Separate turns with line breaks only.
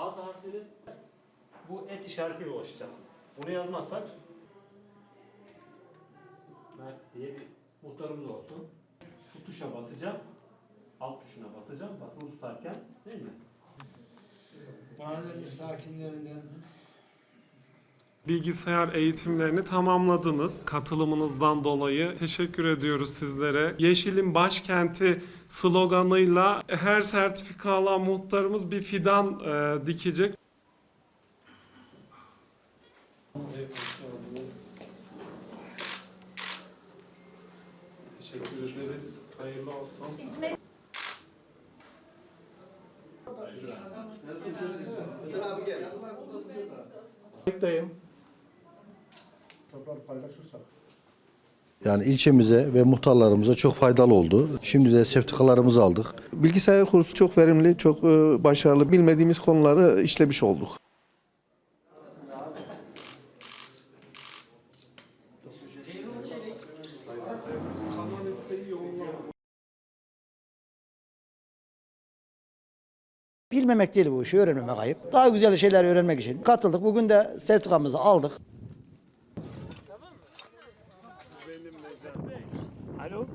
harfleri bu et işaretiyle ulaşacağız. Bunu yazmazsak Mert diye bir muhtarımız olsun. Bu tuşa basacağım. Alt tuşuna basacağım. Basılı tutarken değil mi?
Mahallenin sakinlerinden
Bilgisayar eğitimlerini tamamladınız. Katılımınızdan dolayı teşekkür ediyoruz sizlere. Yeşil'in başkenti sloganıyla her sertifika alan muhtarımız bir fidan e, dikecek. Teşekkür ederiz. Hayırlı olsun.
Kayıttayım. Toplar paylaşırsak.
Yani ilçemize ve muhtarlarımıza çok faydalı oldu. Şimdi de sertifikalarımızı aldık.
Bilgisayar kursu çok verimli, çok e, başarılı. Bilmediğimiz konuları işlemiş olduk.
Bilmemek değil bu işi, öğrenmemek ayıp. Daha güzel şeyler öğrenmek için katıldık. Bugün de sertifikamızı aldık. Efendim Necat.
Alo.